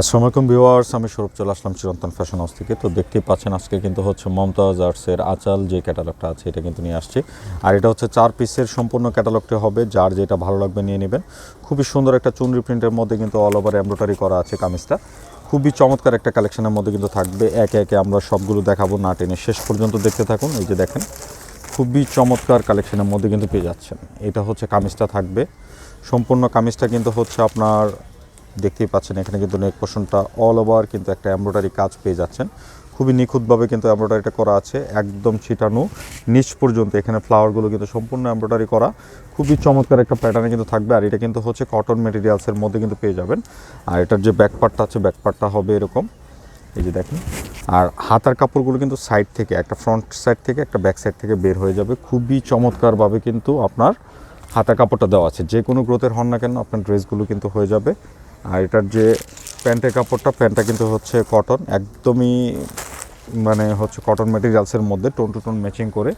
আসসালামু আলাইকুম ভিউয়ার্স, আমি সৌরভ, চলে আসলাম চিরন্তন ফ্যাশন হাউস থেকে। তো দেখতেই পাচ্ছেন আজকে কিন্তু হচ্ছে মমতাজ আর্টসের আচাল যে ক্যাটালগটা আছে, এটা কিন্তু নিয়ে আসছি। আর এটা হচ্ছে চার পিসের সম্পূর্ণ ক্যাটালগটি হবে, যার যেটা ভালো লাগবে নিয়ে নেবেন। খুবই সুন্দর একটা চুনরি প্রিন্টের মধ্যে কিন্তু অল ওভার এমব্রয়ডারি করা আছে কামিজটা। খুবই চমৎকার একটা কালেকশনের মধ্যে কিন্তু থাকবে। একে একে আমরা সবগুলো দেখাবো না টেনে। শেষ পর্যন্ত দেখতে থাকুন, এই যে দেখেন, খুবই চমৎকার কালেকশনের মধ্যে কিন্তু পেয়ে যাচ্ছেন। এটা হচ্ছে কামিজটা থাকবে। সম্পূর্ণ কামিজটা কিন্তু হচ্ছে আপনার দেখতেই পাচ্ছেন, এখানে কিন্তু নেক পোর্শনটা অল ওভার কিন্তু একটা এমব্রয়ডারি কাজ পেয়ে যাচ্ছেন। খুবই নিখুঁতভাবে কিন্তু এমব্রয়ডারিটা করা আছে, একদম ছিটানো, নিচ পর্যন্ত এখানে ফ্লাওয়ারগুলো কিন্তু সম্পূর্ণ এমব্রয়ডারি করা। খুবই চমৎকার একটা প্যাটার্নে কিন্তু থাকবে, আর এটা কিন্তু হচ্ছে কটন মেটেরিয়ালসের মধ্যে কিন্তু পেয়ে যাবেন। আর এটার যে ব্যাক পার্টটা আছে ব্যাক পার্টটা হবে এরকম। এই যে দেখেন, আর হাতার কাপড়গুলো কিন্তু সাইড থেকে, একটা ফ্রন্ট সাইড থেকে, একটা ব্যাক সাইড থেকে বের হয়ে যাবে। খুবই চমৎকারভাবে কিন্তু আপনার হাতা কাপড়টা দেওয়া আছে। যে কোনো গ্রোথের হন না কেন, আপনার ড্রেসগুলো কিন্তু হয়ে যাবে। আর এটার যে প্যান্টের কাপড়টা, প্যান্টটা কিন্তু হচ্ছে কটন একদমই মানে হচ্ছে কটন মেটেরিয়ালসের মধ্যে টোন টু টোন ম্যাচিং করে।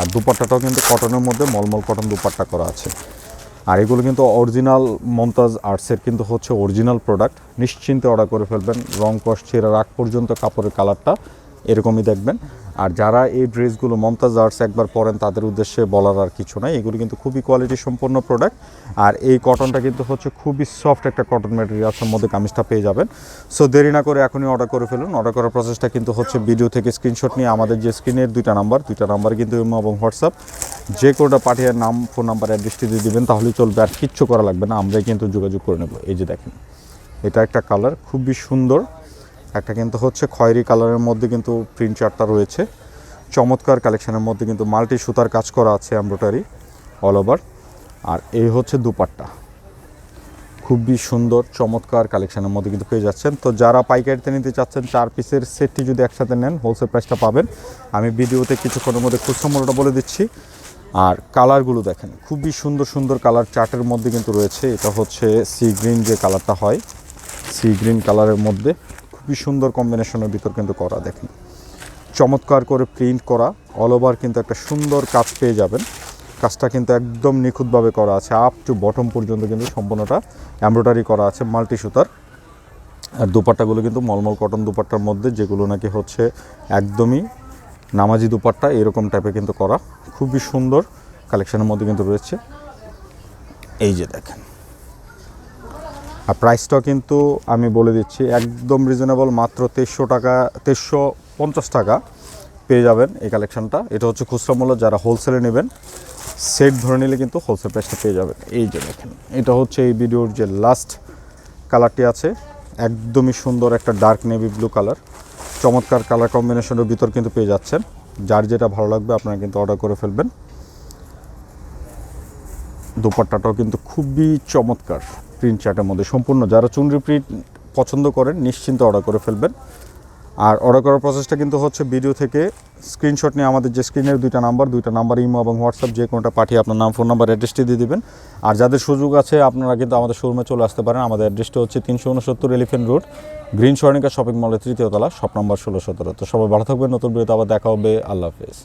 আর দুপাট্টাটাও কিন্তু কটনের মধ্যে, মলমল কটন দুপাট্টা করা আছে। আর এগুলো কিন্তু অরিজিনাল মমতাজ আর্টসের কিন্তু হচ্ছে অরিজিনাল প্রোডাক্ট নিশ্চিন্তে অর্ডার করে ফেলবেন, রং কষ ছেঁড়া রাখ পর্যন্ত কাপড়ের কালারটা এরকমই দেখবেন। আর যারা এই ড্রেসগুলো মমতাজ আর্টস একবার পরেন, তাদের উদ্দেশ্যে বলার আর কিছু নাই। এগুলো কিন্তু খুবই কোয়ালিটি সম্পন্ন প্রোডাক্ট আর এই কটনটা কিন্তু হচ্ছে খুবই সফট একটা কটন ম্যাটেরিয়ালসের মধ্যে কামিজটা পেয়ে যাবেন। সো দেরি না করে এখনই অর্ডার করে ফেলুন। অর্ডার করার প্রসেসটা কিন্তু হচ্ছে ভিডিও থেকে স্ক্রিনশট নিয়ে আমাদের যে স্ক্রিনের দুইটা নাম্বার দুইটা নাম্বার কিন্তু ইমো এবং হোয়াটসঅ্যাপ যে কোনোটা পাঠিয়ে নাম ফোন নাম্বার অ্যাড্রেসটি দিয়ে দিবেন, তাহলেই চলবে। আর কিচ্ছু করা লাগবে না, আমরাই কিন্তু যোগাযোগ করে নেব। এই যে দেখেন, এটা একটা কালার খুবই সুন্দর। একটা কিন্তু হচ্ছে খয়েরি কালারের মধ্যে কিন্তু প্রিন্ট চার্টটা রয়েছে। চমৎকার কালেকশনের মধ্যে কিন্তু মাল্টি সুতার কাজ করা আছে এমব্রয়ডারি অল ওভার আর এই হচ্ছে দুপাট্টা। খুবই সুন্দর, চমৎকার কালেকশনের মধ্যে কিন্তু পেয়ে যাচ্ছেন। তো যারা পাইকারিতে নিতে চাচ্ছেন, চার পিসের সেটটি যদি একসাথে নেন হোলসেল প্রাইসটা পাবেন। আমি ভিডিওতে কিছুক্ষণের মধ্যে খুচরা মূল্যটা বলে দিচ্ছি। আর কালারগুলো দেখেন, খুবই সুন্দর সুন্দর কালার চার্টের মধ্যে কিন্তু রয়েছে। এটা হচ্ছে সি গ্রিন যে কালারটা হয় সি গ্রিন কালারের মধ্যে। খুবই সুন্দর কম্বিনেশনের ভিতর কিন্তু করা, দেখেন। চমৎকার করে প্রিন্ট করা অল ওভার কিন্তু একটা সুন্দর কাজ পেয়ে যাবেন। কাজটা কিন্তু একদম নিখুঁতভাবে করা আছে আপ টু বটম পর্যন্ত কিন্তু সম্পূর্ণটা এমব্রয়ডারি করা আছে মাল্টি সুতার। আর দুপাট্টাগুলো কিন্তু মলমল কটন দুপাট্টার মধ্যে, যেগুলো নাকি হচ্ছে একদমই নামাজি দুপাট্টা, এরকম টাইপের কিন্তু করা। খুবই সুন্দর কালেকশনের মধ্যে কিন্তু রয়েছে। এই যে দেখেন। আর প্রাইসটাও কিন্তু আমি বলে দিচ্ছি একদম রিজনেবল মাত্র তেইশশো টাকা, তেইশশো পঞ্চাশ টাকা পেয়ে যাবেন এই কালেকশানটা এটা হচ্ছে খুচরা মূল্য, যারা হোলসেলে নেবেন সেট ধরে নিলে কিন্তু হোলসেল প্রাইসটা পেয়ে যাবেন। এই যে দেখেন, এটা হচ্ছে এই ভিডিওর যে লাস্ট কালারটি আছে, একদমই সুন্দর একটা ডার্ক নেভি ব্লু কালার চমৎকার কালার কম্বিনেশনের ভিতর কিন্তু পেয়ে যাচ্ছেন। যার যেটা ভালো লাগবে আপনারা কিন্তু অর্ডার করে ফেলবেন। দুপাট্টাটাও কিন্তু খুবই চমৎকার। প্রিন্ট চার্টের মধ্যে সম্পূর্ণ। যারা চুনরি প্রিন্ট পছন্দ করেন, নিশ্চিন্তে অর্ডার করে ফেলবেন। আর অর্ডার করার প্রসেসটা কিন্তু হচ্ছে ভিডিও থেকে স্ক্রিনশট নিয়ে আমাদের যে স্ক্রিনের দুইটা নাম্বার দুইটা নাম্বার ইমো এবং হোয়াটসঅ্যাপ যে কোনোটা পাঠিয়ে আপনার নাম ফোন নাম্বার অ্যাড্রেসটি দিয়ে দিবেন। আর যাদের সুযোগ আছে, আপনারা কিন্তু আমাদের শোরুমে চলে আসতে পারেন। আমাদের অ্যাড্রেসটা হচ্ছে তিনশো উনসত্তর Elephant Road green Swarnika shopping মলের তৃতীয় তলা শপ নম্বর ষোলো সতেরো। তো সবাই ভালো থাকবেন, নতুন ভিডিওতে আবার দেখা হবে। আল্লাহ হাফেজ।